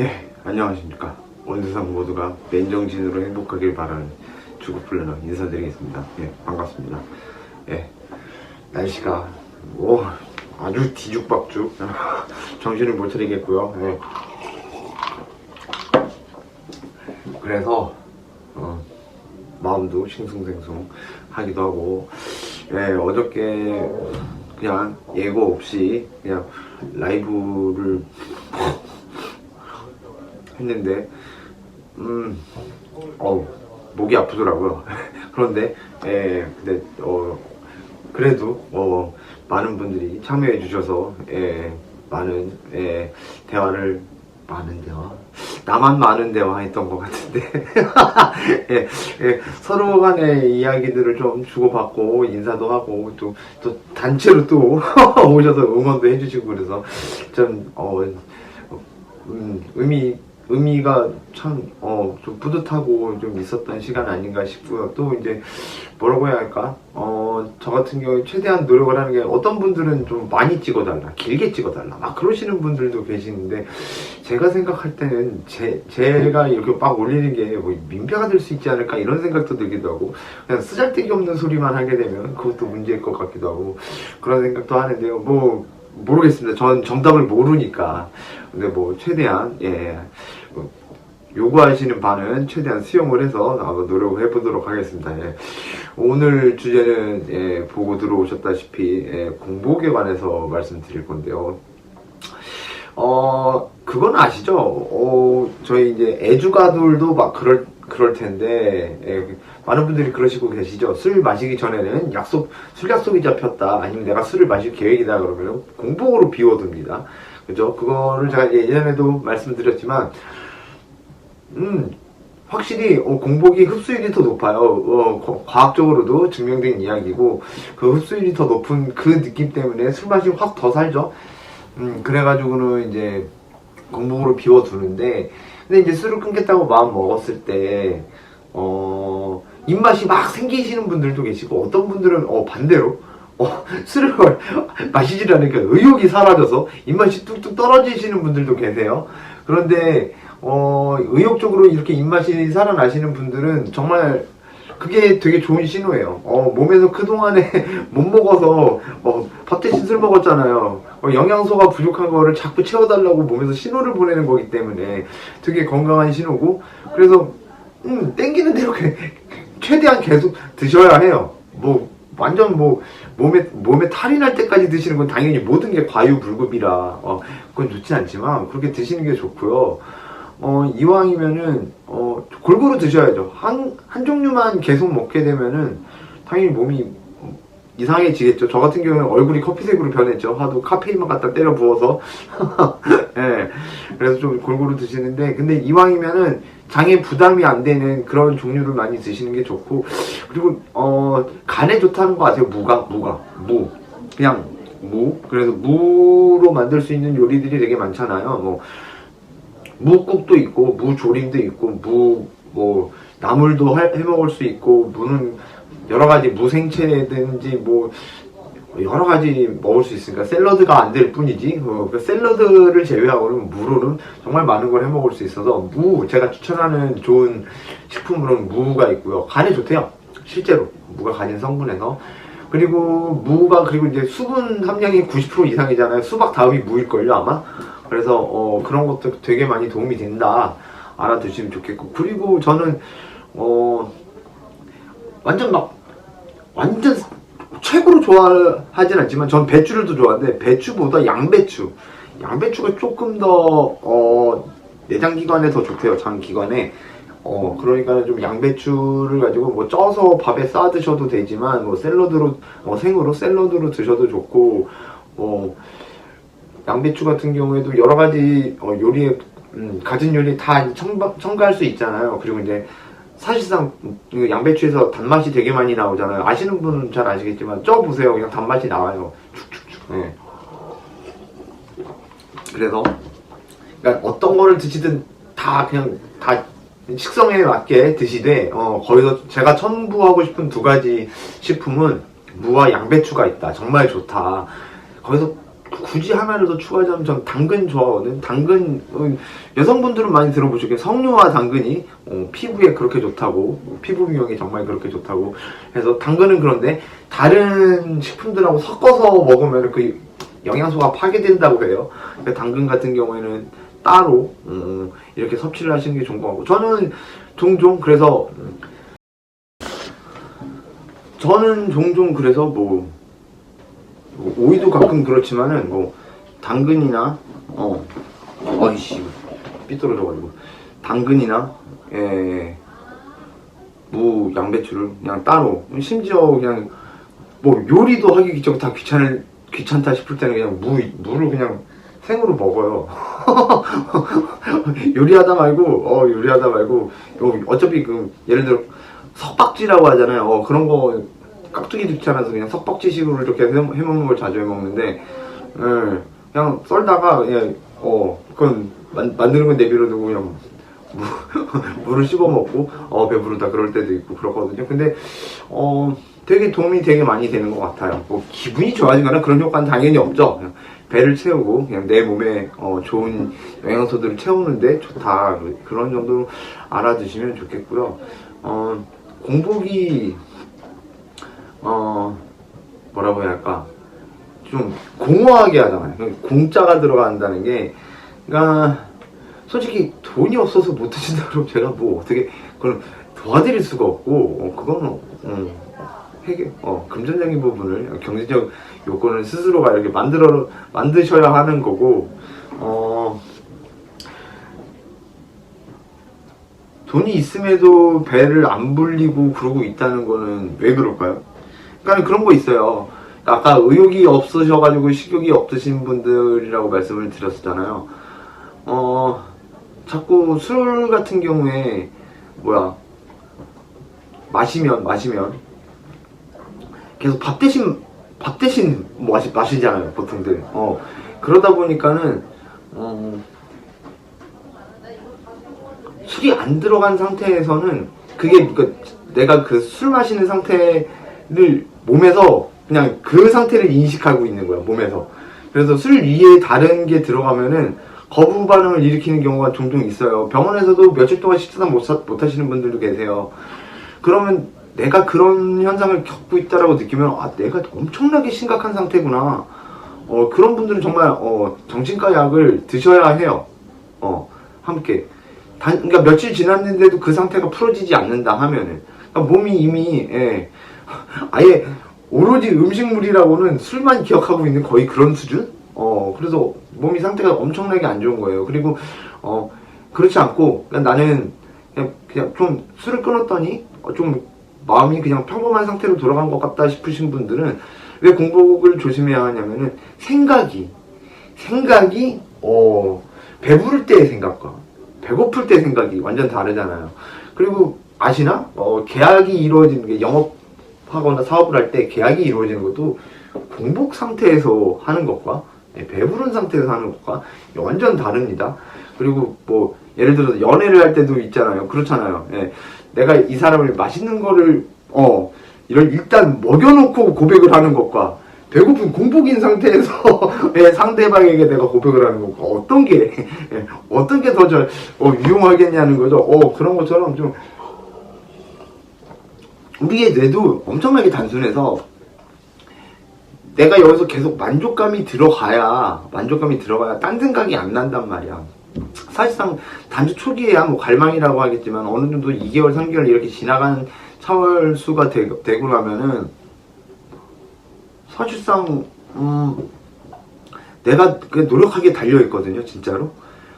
예, 안녕하십니까. 온 세상 모두가 맨정신으로 행복하길 바라는 주급 플래너 인사드리겠습니다. 예, 반갑습니다. 예, 날씨가 오 아주 뒤죽박죽 정신을 못 차리겠고요. 예. 그래서 어, 마음도 싱숭생숭 하기도 하고 예, 어저께 그냥 예고 없이 그냥 라이브를 했는데 음 어우 목이 아프더라고요. 그런데 예 근데 어 그래도 어 많은 분들이 참여해 주셔서 예 많은 예 대화를 많은 대화? 나만 많은 대화 했던 것 같은데. 예, 예, 서로 간의 이야기들을 좀 주고받고 인사도 하고 또, 또 단체로 또 오셔서 응원도 해주시고 그래서 좀 어, 음, 의미 의미가 참, 어, 좀 뿌듯하고 좀 있었던 시간 아닌가 싶고요. 또 이제, 뭐라고 해야 할까? 어, 저 같은 경우에 최대한 노력을 하는 게 어떤 분들은 좀 많이 찍어달라, 길게 찍어달라, 막 그러시는 분들도 계시는데, 제가 생각할 때는 제, 제가 이렇게 막 올리는 게 뭐 민폐가 될 수 있지 않을까 이런 생각도 들기도 하고, 그냥 쓰잘데기 없는 소리만 하게 되면 그것도 문제일 것 같기도 하고, 그런 생각도 하는데요. 뭐, 모르겠습니다. 전 정답을 모르니까. 근데 뭐, 최대한, 예. 뭐, 요구하시는 바는 최대한 수용을 해서 한번 노력을 해보도록 하겠습니다. 예. 오늘 주제는, 예, 보고 들어오셨다시피, 예, 공복에 관해서 말씀드릴 건데요. 어, 그건 아시죠? 어, 저희 이제 애주가들도 막 그럴, 그럴 텐데, 예, 많은 분들이 그러시고 계시죠? 술 마시기 전에는 약속, 술 약속이 잡혔다, 아니면 내가 술을 마실 계획이다, 그러면 공복으로 비워둡니다. 그죠? 그거를 제가 예전에도 말씀드렸지만, 음, 확실히 어, 공복이 흡수율이 더 높아요. 어, 거- 과학적으로도 증명된 이야기고, 그 흡수율이 더 높은 그 느낌 때문에 술 마시면 확더 살죠? 음, 그래가지고는 이제 공복으로 비워두는데, 근데 이제 술을 끊겠다고 마음 먹었을 때, 어, 입맛이 막 생기시는 분들도 계시고, 어떤 분들은, 어, 반대로, 어, 술을 마시질 않으니까 의욕이 사라져서 입맛이 뚝뚝 떨어지시는 분들도 계세요. 그런데, 어, 의욕적으로 이렇게 입맛이 살아나시는 분들은 정말 그게 되게 좋은 신호예요. 어, 몸에서 그동안에 못 먹어서, 어, 밥 대신 술 먹었잖아요. 어, 영양소가 부족한 거를 자꾸 채워달라고 몸에서 신호를 보내는 거기 때문에 되게 건강한 신호고, 그래서, 음, 땡기는 대로 그- 최대한 계속 드셔야 해요. 뭐, 완전 뭐, 몸에, 몸에 탈이 날 때까지 드시는 건 당연히 모든 게 과유불급이라, 어, 그건 좋지 않지만, 그렇게 드시는 게 좋고요. 어, 이왕이면은, 어, 골고루 드셔야죠. 한, 한 종류만 계속 먹게 되면은, 당연히 몸이 이상해지겠죠. 저 같은 경우는 얼굴이 커피색으로 변했죠. 하도 카페인만 갖다 때려 부어서. 예. 그래서 좀 골고루 드시는데, 근데 이왕이면은 장에 부담이 안 되는 그런 종류를 많이 드시는 게 좋고, 그리고, 어, 간에 좋다는 거 아세요? 무가, 무가. 무. 그냥 무. 그래서 무로 만들 수 있는 요리들이 되게 많잖아요. 뭐, 무국도 있고 무조림도 있고 무 뭐 나물도 해, 해 먹을 수 있고 무는 여러 가지 무생채든지 뭐 여러 가지 먹을 수 있으니까 샐러드가 안 될 뿐이지. 어, 그 샐러드를 제외하고는 무로는 정말 많은 걸 해 먹을 수 있어서 무 제가 추천하는 좋은 식품으로는 무가 있고요. 간에 좋대요. 실제로. 무가 가진 성분에서. 그리고 무가 그리고 이제 수분 함량이 90% 이상이잖아요. 수박 다음이 무일걸요 아마? 그래서 어, 그런 것도 되게 많이 도움이 된다. 알아두시면 좋겠고. 그리고 저는 어 완전 막 완전 최고로 좋아하진 않지만 전 배추를 더 좋아하는데 배추보다 양배추 양배추가 조금 더 어, 내장 기관에 더 좋대요 장 기관에 어 그러니까 좀 양배추를 가지고 뭐 쪄서 밥에 싸 드셔도 되지만 뭐 샐러드로 어, 생으로 샐러드로 드셔도 좋고 뭐 양배추 같은 경우에도 여러 가지 어, 요리에 음, 가진 요리 다 첨가, 첨가할 수 있잖아요. 그리고 이제 사실상 이 양배추에서 단맛이 되게 많이 나오잖아요. 아시는 분은 잘 아시겠지만 쪄 보세요. 그냥 단맛이 나와요. 축축축. 네. 그래서 그러니까 어떤 거를 드시든 다 그냥 다 식성에 맞게 드시되 어, 거기서 제가 첨부하고 싶은 두 가지 식품은 무와 양배추가 있다. 정말 좋다. 거기서 굳이 하나를 더 추가하자면 전 당근 좋아하거든. 당근 어, 여성분들은 많이 들어보시겠 석류와 당근이 어, 피부에 그렇게 좋다고 어, 피부 미용에 정말 그렇게 좋다고 해서 당근은 그런데 다른 식품들하고 섞어서 먹으면 그 영양소가 파괴된다고 해요. 그러니까 당근 같은 경우에는 따로 음, 이렇게 섭취를 하시는 게 좋은 것 같고 저는 종종 그래서 음, 저는 종종 그래서 뭐, 뭐 오이도 가끔 그렇지만은 뭐 당근이나 어 어이씨 삐뚤어져가지고 당근이나 예, 무 양배추를 그냥 따로 심지어 그냥 뭐 요리도 하기 좀 다 귀찮을 귀찮다 싶을 때는 그냥 무 무를 그냥 생으로 먹어요. 요리하다 말고 어 요리하다 말고 요 어차피 그 예를 들어 석박지라고 하잖아요. 어 그런 거 깍두기도 귀찮아서 그냥 석박지식으로 이렇게 해, 해먹는 걸 자주 해먹는데 예, 그냥 썰다가 예, 어 그건 만, 만드는 건 내비로 두고 그냥 무, 물을 씹어 먹고 어 배부르다 그럴 때도 있고 그렇거든요. 근데 어 되게 도움이 되게 많이 되는 것 같아요. 뭐 기분이 좋아지거나 그런 효과는 당연히 없죠. 그냥 배를 채우고 그냥 내 몸에 어, 좋은 영양소들을 채우는데 좋다 그런 정도로 알아두시면 좋겠고요. 어, 공복이 어 뭐라고 해야 할까 좀 공허하게 하잖아요. 공짜가 들어간다는 게 그러니까 솔직히 돈이 없어서 못 드신다 그러면 제가 뭐 어떻게 그걸 도와드릴 수가 없고 어, 그거는 어, 해결, 어, 금전적인 부분을 경제적 요건을 스스로가 이렇게 만들어 만드셔야 하는 거고 어 돈이 있음에도 배를 안 불리고 그러고 있다는 거는 왜 그럴까요? 그러니까 그런 거 있어요. 아까 의욕이 없으셔가지고 식욕이 없으신 분들이라고 말씀을 드렸었잖아요. 어, 자꾸 술 같은 경우에, 뭐야, 마시면, 마시면, 계속 밥 대신, 밥 대신 마시, 마시잖아요, 보통들. 어, 그러다 보니까는, 어, 술이 안 들어간 상태에서는 그게 그 내가 그 술 마시는 상태를 몸에서 그냥 그 상태를 인식하고 있는 거야 몸에서. 그래서 술 위에 다른 게 들어가면은 거부 반응을 일으키는 경우가 종종 있어요. 병원에서도 며칠 동안 식사 못, 사- 못 하시는 분들도 계세요. 그러면 내가 그런 현상을 겪고 있다라고 느끼면 아 내가 엄청나게 심각한 상태구나. 어 그런 분들은 정말 어 정신과 약을 드셔야 해요. 어 함께. 단, 그러니까 며칠 지났는데도 그 상태가 풀어지지 않는다 하면은. 그러니까 몸이 이미 예, 아예 오로지 음식물이라고는 술만 기억하고 있는 거의 그런 수준? 어 그래서 몸이 상태가 엄청나게 안 좋은 거예요. 그리고 어 그렇지 않고 그냥 나는 그냥, 그냥 좀 술을 끊었더니 어, 좀 마음이 그냥 평범한 상태로 돌아간 것 같다 싶으신 분들은 왜 공복을 조심해야 하냐면은 생각이 생각이 어 배부를 때의 생각과 배고플 때 생각이 완전 다르잖아요. 그리고 아시나? 어, 계약이 이루어지는 게 영업 하거나 사업을 할 때 계약이 이루어지는 것도 공복 상태에서 하는 것과 예, 배부른 상태에서 하는 것과 완전 다릅니다. 그리고 뭐 예를 들어서 연애를 할 때도 있잖아요. 그렇잖아요. 예, 내가 이 사람을 맛있는 거를 어 이런 일단 먹여놓고 고백을 하는 것과 배고픈 공복인 상태에서 예, 상대방에게 내가 고백을 하는 것과 어떤 게 예, 어떤 게 더 저 어, 유용하겠냐는 거죠. 어 그런 것처럼 좀 우리의 뇌도 엄청나게 단순해서 내가 여기서 계속 만족감이 들어가야 만족감이 들어가야 딴 생각이 안 난단 말이야. 사실상 단주 초기에야 뭐 갈망이라고 하겠지만 어느 정도 2개월, 3개월 이렇게 지나간 차월 수가 되, 되고 나면은 사실상 음, 내가 그 노력하게 달려 있거든요, 진짜로.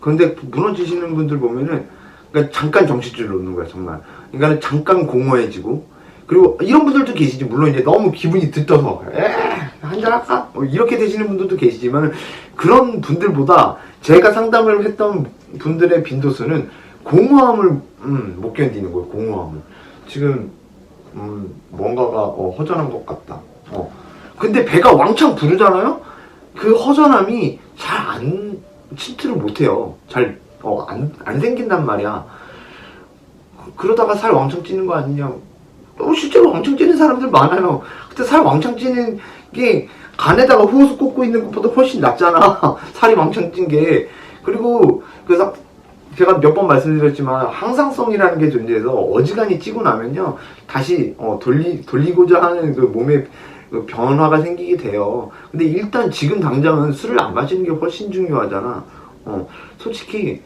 그런데 무너지시는 분들 보면은 그러니까 잠깐 정신줄 놓는 거야, 정말. 그러니까 잠깐 공허해지고 그리고 이런 분들도 계시지. 물론 이제 너무 기분이 들떠서 에 한잔 할까? 뭐 이렇게 되시는 분들도 계시지만 그런 분들보다 제가 상담을 했던 분들의 빈도수는 공허함을 음, 못 견디는 거예요. 공허함을. 지금 음, 뭔가가 어, 허전한 것 같다. 어. 근데 배가 왕창 부르잖아요. 그 허전함이 잘 안 침투를 못해요. 잘 어, 안, 안 생긴단 말이야. 그러다가 살 왕창 찌는 거 아니냐. 어, 실제로 왕창 찌는 사람들 많아요. 그때 살 왕창 찌는 이게 간에다가 호수 꽂고 있는 것보다 훨씬 낫잖아. 살이 왕창 찐 게. 그리고 그래서 제가 몇 번 말씀드렸지만 항상성이라는 게 존재해서 어지간히 찌고 나면요 다시 어, 돌리 돌리고자 하는 그 몸의 그 변화가 생기게 돼요. 근데 일단 지금 당장은 술을 안 마시는 게 훨씬 중요하잖아. 어, 솔직히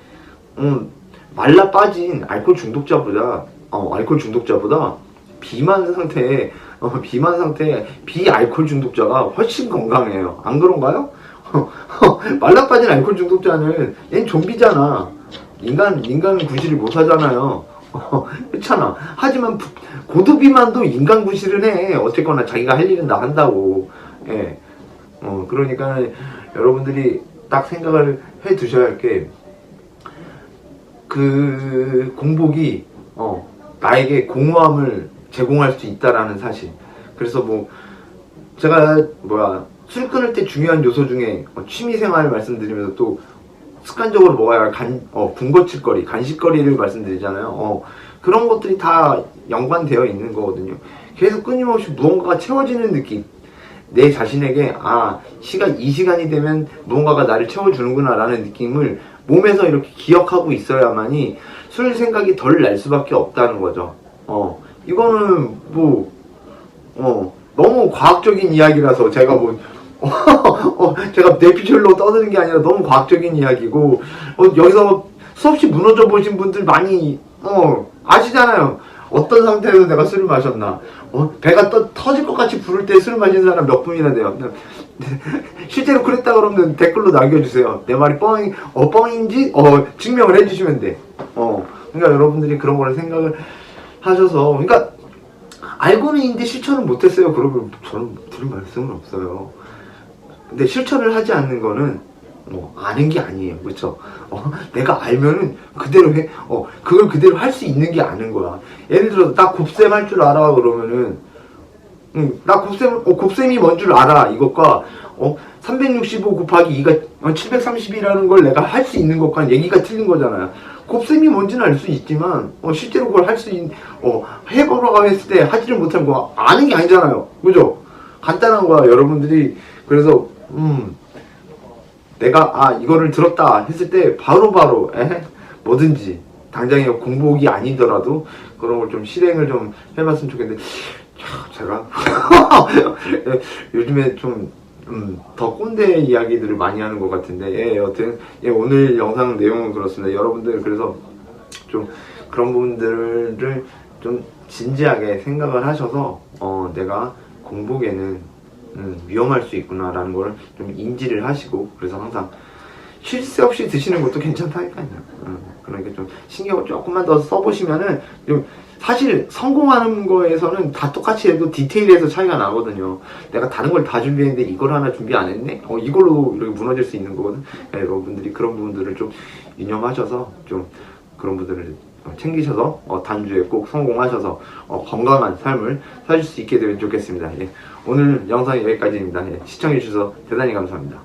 음, 말라 빠진 알코올 중독자보다 어, 알코올 중독자보다 비만 상태에 어, 비만 상태 비알코올 중독자가 훨씬 건강해요. 안 그런가요? 말라 빠진 알코올 중독자는 얘는 좀비잖아. 인간 인간 구실을 못 하잖아요. 어, 그렇잖아. 하지만 부- 고도비만도 인간 구실은 해. 어쨌거나 자기가 할 일은 다 한다고. 예. 어 그러니까 여러분들이 딱 생각을 해 두셔야 할 게 그 공복이 어 나에게 공허함을 제공할 수 있다라는 사실. 그래서 뭐 제가 뭐야 술 끊을 때 중요한 요소 중에 어, 취미 생활 말씀드리면서 또 습관적으로 먹어야 할 간, 어, 군것질거리, 간식거리를 말씀드리잖아요. 어, 그런 것들이 다 연관되어 있는 거거든요. 계속 끊임없이 무언가가 채워지는 느낌. 내 자신에게, 아, 시간, 이 시간이 되면 무언가가 나를 채워주는구나, 라는 느낌을 몸에서 이렇게 기억하고 있어야만이 술 생각이 덜 날 수밖에 없다는 거죠. 어, 이거는 뭐, 어, 너무 과학적인 이야기라서 제가 뭐, 어, 제가 뇌피셜로 떠드는 게 아니라 너무 과학적인 이야기고, 어, 여기서 수없이 무너져 보신 분들 많이, 어, 아시잖아요. 어떤 상태에서 내가 술을 마셨나. 어, 배가 떠, 터질 것 같이 부를 때 술을 마신 사람 몇 분이나 돼요. 실제로 그랬다 그러면 댓글로 남겨주세요. 내 말이 뻥이, 어, 뻥인지, 어, 증명을 해주시면 돼. 어, 그러니까 여러분들이 그런 거를 생각을 하셔서, 그러니까, 알고는 있는데 실천을 못했어요. 그러면 저는 드릴 말씀은 없어요. 근데 실천을 하지 않는 거는 뭐 아는 게 아니에요. 그렇죠? 어, 내가 알면은 그대로 해. 어, 그걸 그대로 할 수 있는 게 아는 거야. 예를 들어서 나 곱셈 할 줄 알아 그러면은 응, 나 곱셈 어, 곱셈이 뭔 줄 알아. 이것과 어, 365 곱하기 2가 730이라는 걸 내가 할 수 있는 것과 얘기가 틀린 거잖아요. 곱셈이 뭔지는 알 수 있지만 어, 실제로 그걸 할 수 있는 어, 해보라고 했을 때 하지를 못한 거 아는 게 아니잖아요. 그죠? 간단한 거야. 여러분들이 그래서 음 내가 아 이거를 들었다 했을 때 바로바로 에? 뭐든지 당장에 공복이 아니더라도 그런 걸 좀 실행을 좀 해봤으면 좋겠는데 참, 제가 요즘에 좀 음, 더 꼰대 이야기들을 많이 하는 것 같은데 예, 여튼 예, 오늘 영상 내용은 그렇습니다. 여러분들 그래서 좀 그런 부분들을 좀 진지하게 생각을 하셔서 어, 내가 공복에는 음, 위험할 수 있구나라는 걸 좀 인지를 하시고 그래서 항상 쉴 새 없이 드시는 것도 괜찮다니까요. 음, 그러니까 좀 신경을 조금만 더 써보시면은 좀 사실 성공하는 거에서는 다 똑같이 해도 디테일에서 차이가 나거든요. 내가 다른 걸 다 준비했는데 이걸 하나 준비 안 했네? 어, 이걸로 이렇게 무너질 수 있는 거거든. 네, 여러분들이 그런 부분들을 좀 유념하셔서 좀 그런 분들을 챙기셔서 어, 단주에 꼭 성공하셔서 어, 건강한 삶을 사실 수 있게 되면 좋겠습니다. 예, 오늘 영상이 여기까지입니다. 예, 시청해주셔서 대단히 감사합니다.